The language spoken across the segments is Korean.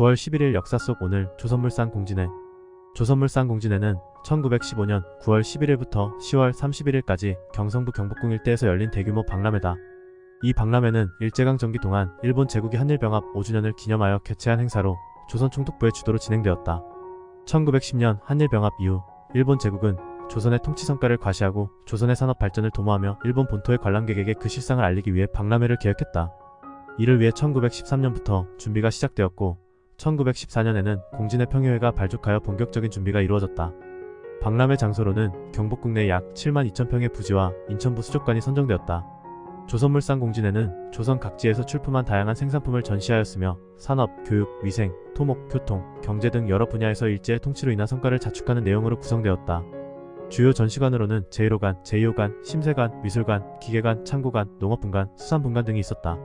9월 11일 역사 속 오늘 조선물산 공진회 조선물산 공진회는 1915년 9월 11일부터 10월 31일까지 경성부 경복궁 일대에서 열린 대규모 박람회다. 이 박람회는 일제강점기 동안 일본 제국이 한일병합 5주년을 기념하여 개최한 행사로 조선 총독부의 주도로 진행되었다. 1910년 한일병합 이후 일본 제국은 조선의 통치 성과를 과시하고 조선의 산업 발전을 도모하며 일본 본토의 관람객에게 그 실상을 알리기 위해 박람회를 개혁했다. 이를 위해 1913년부터 준비가 시작되었고 1914년에는 공진회 평의회가 발족하여 본격적인 준비가 이루어졌다. 박람회 장소로는 경복궁 내 약 7만 2천 평의 부지와 인천부 수족관이 선정되었다. 조선물산 공진회는 조선 각지에서 출품한 다양한 생산품을 전시하였으며 산업, 교육, 위생, 토목, 교통, 경제 등 여러 분야에서 일제의 통치로 인한 성과를 자축하는 내용으로 구성되었다. 주요 전시관으로는 제1호관, 제2호관, 심세관, 미술관, 기계관, 창고관, 농업분관, 수산분관 등이 있었다.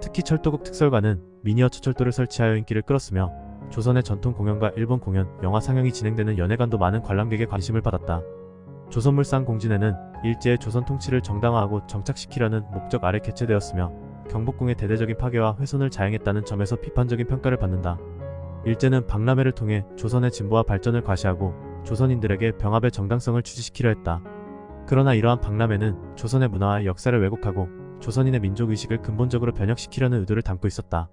특히 철도국 특설관은 미니어처 철도를 설치하여 인기를 끌었으며 조선의 전통 공연과 일본 공연, 영화 상영이 진행되는 연회관도 많은 관람객의 관심을 받았다. 조선물산 공진회는 일제의 조선 통치를 정당화하고 정착시키려는 목적 아래 개최되었으며 경복궁의 대대적인 파괴와 훼손을 자행했다는 점에서 비판적인 평가를 받는다. 일제는 박람회를 통해 조선의 진보와 발전을 과시하고 조선인들에게 병합의 정당성을 추지시키려 했다. 그러나 이러한 박람회는 조선의 문화와 역사를 왜곡하고 조선인의 민족의식을 근본적으로 변혁시키려는 의도를 담고 있었다.